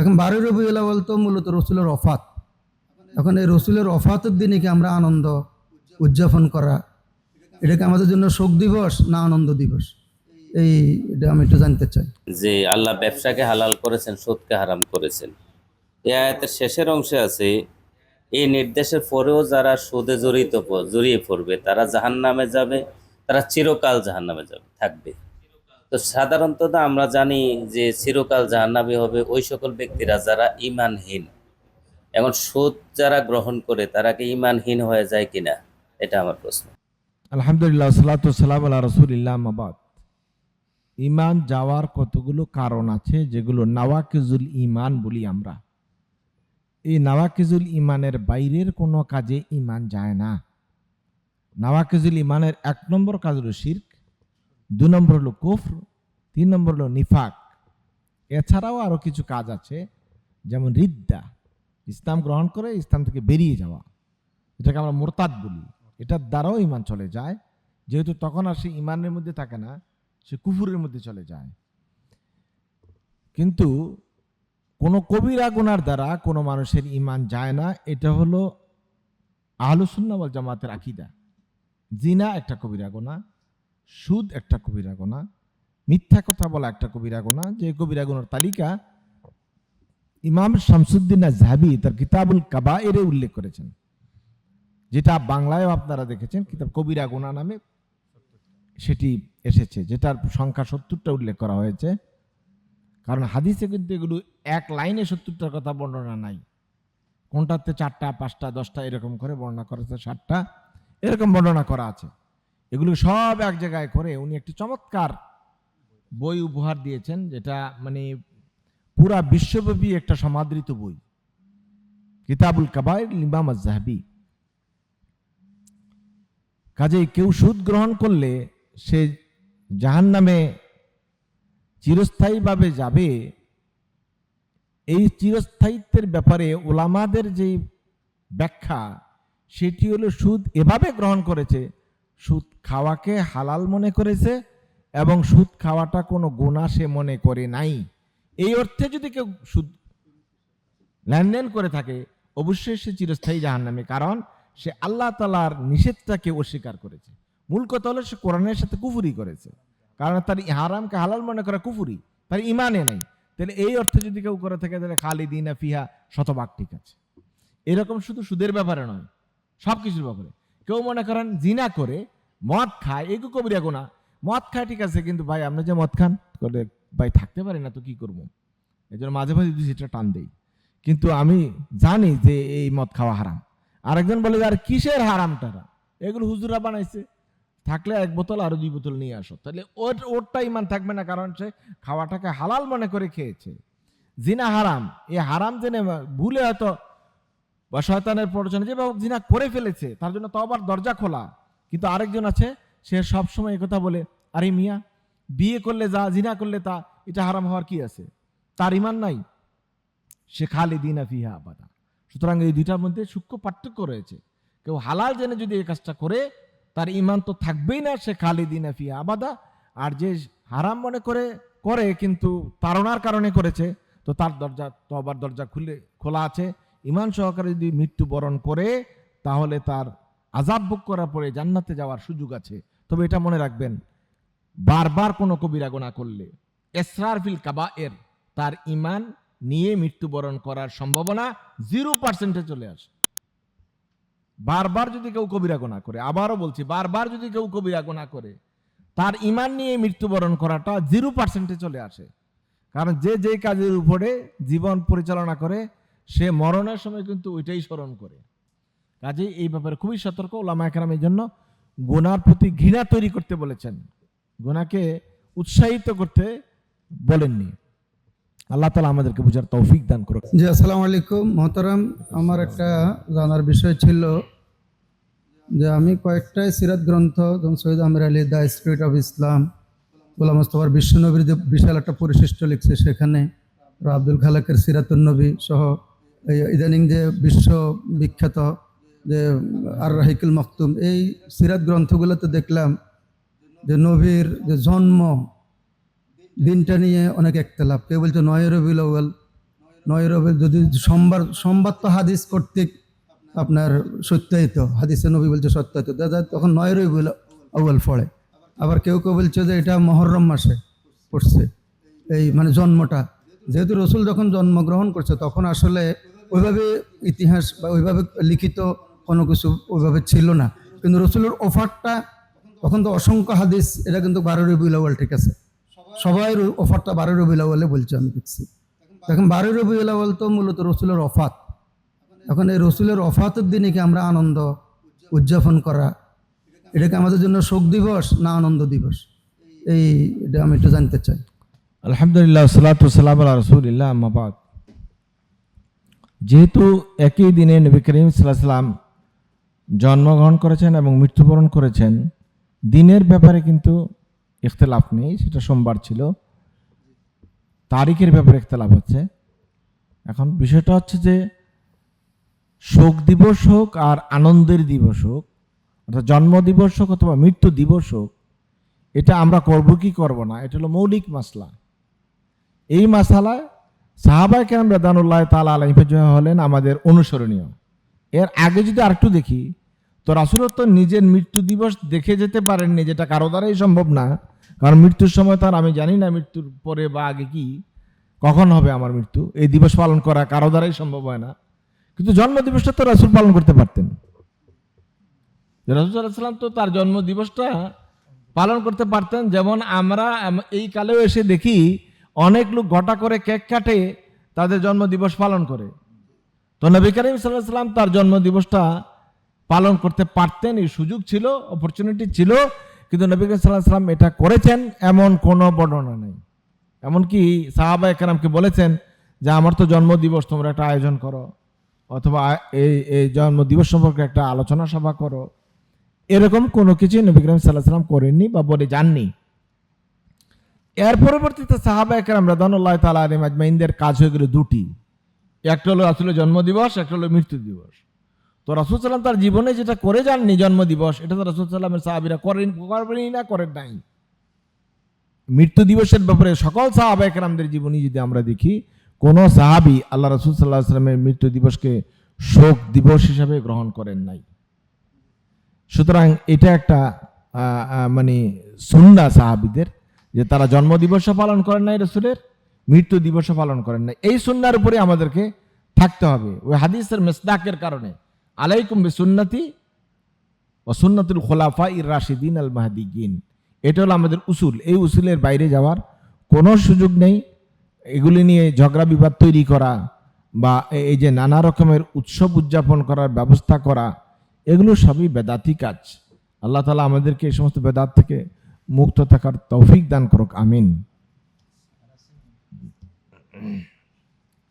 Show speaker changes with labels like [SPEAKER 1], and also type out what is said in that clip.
[SPEAKER 1] এখন বারোই রবিউল আউ্বাল তো মূলত রসুলের অফাত এখন এই রসুলের অফাতের দিনে কি আমরা আনন্দ উদযাপন করা? এটাকে আমাদের জন্য শোক দিবস না আনন্দ দিবস? এই এটা আমি একটু জানতে চাই।
[SPEAKER 2] যে আল্লাহ ব্যবসাকে হালাল করেছেন সুদকে হারাম করেছেন। এই আয়াতের শেষের অংশে আছে, এই নির্দেশের পরেও যারা সুদে জড়িত, জড়িয়ে পড়বে, তারা জাহান নামে যাবে, তারা চিরকাল জাহান নামে যাবে, থাকবে। তো সাধারণত আমরা জানি যে চিরকাল জাহান্নামী হবে ওই সকল ব্যক্তিরা যারা ইমানহীন এখন সুদ যারা গ্রহণ করে, তারা কি ইমানহীন হয়ে যায় কিনা? এটা আমার প্রশ্ন।
[SPEAKER 3] আলহামদুলিল্লাহ, সালাতু সালাম আল্লাহ রসুলিল্লাহ ইমান যাওয়ার কতগুলো কারণ আছে, যেগুলো নাওয়াকিজুল ইমান বলি আমরা। এই নাওয়াকিজুল ইমানের বাইরের কোনো কাজে ইমান যায় না। নাওয়াকিজুল ইমানের এক নম্বর কাজ হলো শির্ক। দু নম্বর হলো কুফর, তিন নম্বর হলো নিফাক। এছাড়াও আরও কিছু কাজ আছে, যেমন রিদ্দা। ইসলাম গ্রহণ করে ইসলাম থেকে বেরিয়ে যাওয়া। এটাকে আমরা মোরতাদ বলি। এটার দ্বারাও ইমান চলে যায়। যেহেতু তখন আর সে ইমানের মধ্যে থাকে না, সে কুফুরের মধ্যে চলে যায়। কিন্তু কোনো কবিরা গুনার দ্বারা কোনো মানুষের ইমান যায় না। এটা হলো আহলুসুন্না ওয়াল জামাতের আকিদা। জিনা একটা কবিরা গোনা সুদ একটা কবিরা গোনা, মিথ্যা কথা বলা একটা কবিরা গোনা, যে কবিরা গুনার তালিকা ইমাম শামসুদ্দিন জাহাবি তার কিতাবুল কাবায়েরে উল্লেখ করেছেন, যেটা বাংলায়ও আপনারা দেখেছেন, কিতাব কবিরা গোনা নামে সেটি এসেছে, যেটার সংখ্যা সত্তরটা উল্লেখ করা হয়েছে। কারণ হাদিসে কিন্তু এগুলো এক লাইনে সত্তরটার কথা বর্ণনা নাই। কোনটাতে চারটা, পাঁচটা, দশটা এরকম করে বর্ণনা করেছে, ষাটটা এরকম বর্ণনা করা আছে। এগুলো সব এক জায়গায় করে উনি একটি চমৎকার বই উপহার দিয়েছেন, যেটা মানে পুরা বিশ্বব্যাপী একটা সমাদৃত বই। কিতাবুল কাবায়ের লিমাম জাহাবি কাজেই কেউ সুদ গ্রহণ করলে সে জাহান নামে চিরস্থায়ীভাবে যাবে, এই চিরস্থায়িত্বের ব্যাপারে ওলামাদের যে ব্যাখ্যা, সেটি হলো সুদ এভাবে গ্রহণ করেছে সুদ খাওয়াকে হালাল মনে করেছে এবং সুদ খাওয়াটা কোনো গুণা সে মনে করে নাই। এই অর্থে যদি কেউ সুদ লেনদেন করে থাকে, অবশ্যই সে চিরস্থায়ী জাহান নামে কারণ সে আল্লাহ তালার নিষেধটাকে অস্বীকার করেছে। মূল কথা হলো সে কোরআনের সাথে কুফুরি করেছে, কারণ তার হারামকে হালাল মনে করা কুফুরি, তার ইমানে নাই। তাহলে এই অর্থে যদি কেউ করে থাকে, তাহলে খালি দিনা ফিহা শতভাগ ঠিক আছে। এরকম শুধু সুদের ব্যাপারে নয় সব কিছুর ব্যাপারে। কেউ মনে করেন জিনা করে মদ খায় এগুলো কবিরা গোনা মদ খায় ঠিক আছে, কিন্তু ভাই আপনি যে মদ খান করে ভাই থাকতে পারি না তো কি করব? এই জন্য মাঝে মাঝে সেটা টান দেই। কিন্তু আমি জানি যে এই মদ খাওয়া হারাম। আরেকজন বলে যে আর কিসের হারাম হারামটা এগুলো হুজুরা বানাইছে। থাকলে এক বোতল আরও দুই বোতল নিয়ে আসো। তাহলে ওর, ওরটা ইমান থাকবে না, কারণ সে খাওয়াটাকে হালাল মনে করে খেয়েছে। জিনা হারাম। এ হারাম জেনে ভুলে হয়তো বা শয়তানের প্ররোচনা, যে জিনা করে ফেলেছে, তার জন্য তো আবার দরজা খোলা। কিন্তু আরেকজন আছে, সে সব সময় এই কথা বলে, আরে মিয়া, বিয়ে করলে যা, জিনা করলে তা, এটা হারাম হওয়ার কি আছে? তার ইমান নাই। সে খালি দিনা ফিহা আবাদা। সুতরাং এই দুইটার মধ্যে সূক্ষ্ম পার্থক্য রয়েছে। কেউ হালাল জেনে যদি এই কাজটা করে, তার ইমান তো থাকবেই না, সে খালি দিনা ফিহা আবাদা। আর যে হারাম মনে করে করে, কিন্তু তারণার কারণে করেছে, তো তার দরজা তবার দরজা খুলে, খোলা আছে। ইমান সহকারে যদি মৃত্যুবরণ করে, তাহলে তার আজাব ভোগ করার পরে জান্নাতে যাওয়ার সুযোগ আছে। তবে এটা মনে রাখবেন, বারবার কোনো কবিরা গোনা করলে, এসরার ফিল কাবা এর তার ইমান নিয়ে মৃত্যুবরণ করার সম্ভাবনা জিরো পার্সেন্টে চলে আসে। বারবার যদি কেউ কবিরা গোনা করে, আবারও বলছি, বারবার যদি কেউ কবিরা গোনা করে, তার ইমান নিয়ে মৃত্যুবরণ করাটা জিরো পার্সেন্টে চলে আসে। কারণ যে যে কাজের উপরে জীবন পরিচালনা করে সে মরণের সময় কিন্তু ওইটাই স্মরণ করে। কাজেই এই ব্যাপারে খুবই সতর্ক ওলামা একরাম এই জন্য গোনার প্রতি ঘৃণা তৈরি করতে বলেছেন। গোনাকে উৎসাহিত করতে বলেননি। আল্লাহ তালা আমাদেরকে বুঝার তৌফিক দান করুক।
[SPEAKER 1] জি, আসসালামু আলাইকুম, মহতারাম। আমার একটা জানার বিষয় ছিল যে আমি কয়েকটাই সিরাত গ্রন্থ, যেমন Syed Amir Ali, the spirit of Islam, Golam মোস্তফার বিশ্বনবীর যে বিশাল একটা পরিশিষ্ট লিখছে সেখানে, আব্দুল খালাকের সিরাতুল নবী সহ ইদানিং যে বিশ্ব বিখ্যাত যে আর রাহিকুল মখতুম এই সিরাত গ্রন্থগুলোতে দেখলাম যে নবীর যে জন্ম দিনটা নিয়ে অনেক একতলাপ। কেউ বলছে নয় রবিউল আউ্বাল নয় রবি যদি সোমবার সোমবার তো হাদিস কর্তৃক আপনার সত্যায়িত, হাদিসে নবী বলছে সত্যায়িত দাদা তখন নয় রবিউল আউ্য়াল পড়ে। আবার কেউ কেউ বলছে যে এটা মহরম মাসে পড়ছে, এই মানে জন্মটা। যেহেতু রসুল যখন জন্মগ্রহণ করছে, তখন আসলে ওইভাবে ইতিহাস বা ওইভাবে লিখিত কোনো কিছু ওইভাবে ছিল না। কিন্তু রসুলের অফারটা, তখন তো অসংখ্য হাদিস, এটা কিন্তু বারো রবিউল আউ্য়াল, ঠিক আছে? সবাই অফারটা বারো রবিউল আউ্য়ালে বলছে, আমি দেখছি। এখন বারো রবিউল আউ্য়াল তো মূলত রসুলের অফাত। এখন এই রসুলের অফাতের দিনে কি আমরা আনন্দ উদযাপন করা? এটাকে আমাদের জন্য শোক দিবস না আনন্দ দিবস? এই এটা আমি একটু জানতে চাই।
[SPEAKER 3] আলহামদুলিল্লাহ সালাতু সালাম আল্লাহ রসুলিল্লাহ আম্মাবাদ যেহেতু একই দিনে নবী করিম সাল্লাহ সাল্লাম জন্মগ্রহণ করেছেন এবং মৃত্যুবরণ করেছেন, দিনের ব্যাপারে কিন্তু ইখতলাফ নেই, সেটা সোমবার ছিল। তারিখের ব্যাপারে ইখতলাফ হচ্ছে। এখন বিষয়টা হচ্ছে যে শোক দিবস হোক আর আনন্দের দিবস হোক, অর্থাৎ জন্ম দিবস হোক অথবা মৃত্যু দিবস হোক, এটা আমরা করব কি করব না, এটা হলো মৌলিক মাসলা। এই মাসালায় সাহাবাই কেরাম রাদানুল্লাহ তালা আলহিফা হলেন আমাদের অনুসরণীয়। এর আগে যদি আরেকটু দেখি, তো রাসুলত তো নিজের মৃত্যু দিবস দেখে যেতে পারেননি, যেটা কারও দ্বারাই সম্ভব না। কারণ মৃত্যুর সময় তার আমি জানি না মৃত্যুর পরে বা আগে কি, কখন হবে আমার মৃত্যু। এই দিবস পালন করা কারও দ্বারাই সম্ভব হয় না। কিন্তু জন্ম দিবসটা তো রাসুল পালন করতে পারতেন। রসুলাম তো তার জন্ম দিবসটা পালন করতে পারতেন। যেমন আমরা এই কালেও এসে দেখি অনেক লোক ঘটা করে কেক কাটে, তাদের জন্মদিবস পালন করে। তো নবী করিম সাল্লাহ সাল্লাম তার জন্মদিবসটা পালন করতে পারতেন, এই সুযোগ ছিল অপরচুনিটি ছিল, কিন্তু নবী করিম সাল্লাহ সাল্লাম এটা করেছেন এমন কোনো বর্ণনা নেই। এমনকি সাহাবা একরামকে বলেছেন যে, আমার তো জন্ম দিবস তোমরা একটা আয়োজন করো, অথবা এই এই জন্ম দিবস সম্পর্কে একটা আলোচনা সভা করো। এরকম কোনো কিছুই নবী করিম সাল্লাহ সাল্লাম করেননি বা বলে যাননি। এর পরবর্তীতে সাহাবা একরাম রাদানুল্লাহ তালা আলিম আজমাইনদের কাজ হয়ে গেল দুটি। একটা হলো আসলে জন্মদিবস, একটা হলো মৃত্যু দিবস। তো রাসুল সাল্লাম তার জীবনে যেটা করে যাননি জন্মদিবস, এটা তো রাসুল সাল্লামের সাহাবিরা করেন করবেনই না, করেন নাই। মৃত্যু দিবসের ব্যাপারে সকল সাহাবা একরামদের জীবনী যদি আমরা দেখি, কোনো সাহাবি আল্লাহ রসুল সাল্লাহ সাল্লামের মৃত্যু দিবসকে শোক দিবস হিসাবে গ্রহণ করেন নাই। সুতরাং এটা একটা মানে সুন্না সাহাবিদের। যে তারা জন্মদিবসও পালন করেন নাই রসুলের, মৃত্যু দিবসও পালন করেন নাই। এই সুন্নার উপরে আমাদেরকে থাকতে হবে। ওই হাদিসের মেসদাকের কারণে। আলাইকুম সুন্নতি ও সুন্নতুল খোলাফা ইর রাশিদিন আল মাহাদিগিন। এটা হলো আমাদের উসুল। এই উসুলের বাইরে যাওয়ার কোনো সুযোগ নেই। এগুলি নিয়ে ঝগড়া বিবাদ তৈরি করা বা এই যে নানা রকমের উৎসব উদযাপন করার ব্যবস্থা করা, এগুলো সবই বেদাতি কাজ। আল্লাহ তালা আমাদেরকে এই সমস্ত বেদাত থেকে মুক্ত থাকার তৌফিক দান করুক আমিন।